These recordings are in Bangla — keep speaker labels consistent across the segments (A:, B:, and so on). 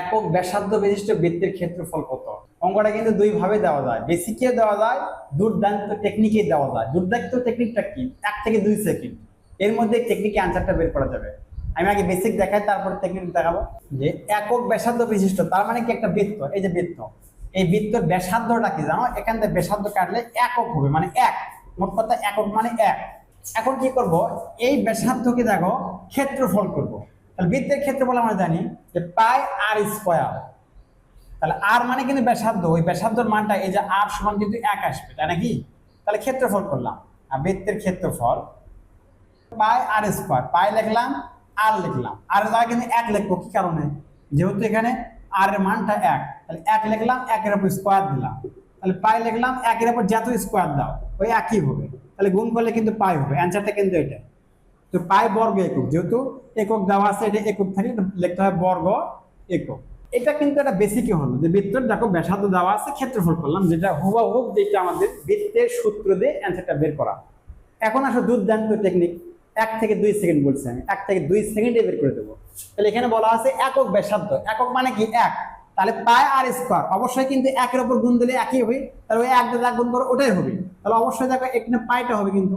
A: একক ব্যাসার্ধ বিশিষ্ট বৃত্তের ক্ষেত্রফল কত? অঙ্কটা কিন্তু দুই ভাবে দেওয়া যায়। বেসিকে দেওয়া যায়, দুর্দান্ত টেকনিকে দেওয়া যায়। দুর্দান্ত টেকনিকটা কি? এক থেকে দুই সেকেন্ড এর মধ্যে টেকনিকে আনসারটা বের করা যাবে। আমি আগে বেসিক দেখাই, তারপর টেকনিক দেখাবো। যে একক ব্যাসার্ধ বিশিষ্ট, তার মানে কি একটা বৃত্ত? এই যে বৃত্ত। এই বৃত্তর ব্যাসার্ধটা কি জানো? এখান থেকে ব্যাসার্ধ কাটলে একক হবে মানে এক। মোট কথা একক মানে এক। এখন কি করব? এই ব্যাসার্ধকে দেখো, ক্ষেত্রফল করব। তাহলে বৃত্তের ক্ষেত্রফল আমরা জানি যে পাই আর স্কোয়ার। তাহলে আর মানে কিন্তু ব্যাসার্ধ, ওই ব্যাসার্ধর মানটা এই যে আর সমান কিন্তু এক আসবে, তাই নাকি? তাহলে ক্ষেত্রফল করলাম। আর বৃত্তের ক্ষেত্রফল পাই আর স্কোয়ার, পাই লিখলাম আর লিখলাম। আর দ্বারা কিন্তু এক লিখব, কি কারণে? যেহেতু এখানে আর এর মানটা এক, তাহলে এক লিখলাম, একের উপর স্কোয়ার দিলাম। তাহলে পাই লিখলাম, একের উপর যত স্কোয়ার দাও, ওই একই হবে। তাহলে গুণ করলে কিন্তু পাই হবে, অ্যান্সারটা কিন্তু এটা। তো পাই বর্গ একক, যেহেতু একক দেওয়া আছে, এটা একক থাকে লিখতে হয় বর্গ একক। এটা কিন্তু একটা বেসিকে হলো, যে বৃত্তর দেখো ব্যাসার্ধ দেওয়া আছে, ক্ষেত্রফল করলাম, যেটা হুবাহুব যেটা আমাদের বৃত্তের সূত্র দিয়ে অ্যান্সারটা বের করা। এখন আসো দুর্দান্ত টেকনিক এক থেকে দুই সেকেন্ড বলছি আমি, এক থেকে দুই সেকেন্ডে বের করে দেবো। তাহলে এখানে বলা আছে একক ব্যাসার্ধ, একক মানে কি? এক। তাহলে পাই আর স্কোয়ার অবশ্যই কিন্তু একের ওপর গুণ দিলে একই হবে, তাহলে ওই এক দিয়ে গুণ করো, ওটাই হবে। তাহলে অবশ্যই দেখো এখানে পায়টা হবে কিন্তু।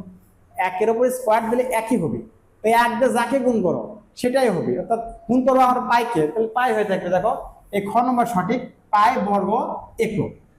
A: একের ওপরে স্কোয়ার দিলে একই হবে। ওই এক দিয়ে যাকে গুণ করো, সেটাই হবে। অর্থাৎ গুণ করব আমার পাইকে, তাহলে পাই হয়ে থাকবে, দেখো, এই খ নম্বর সঠিক, পাই বর্গ একক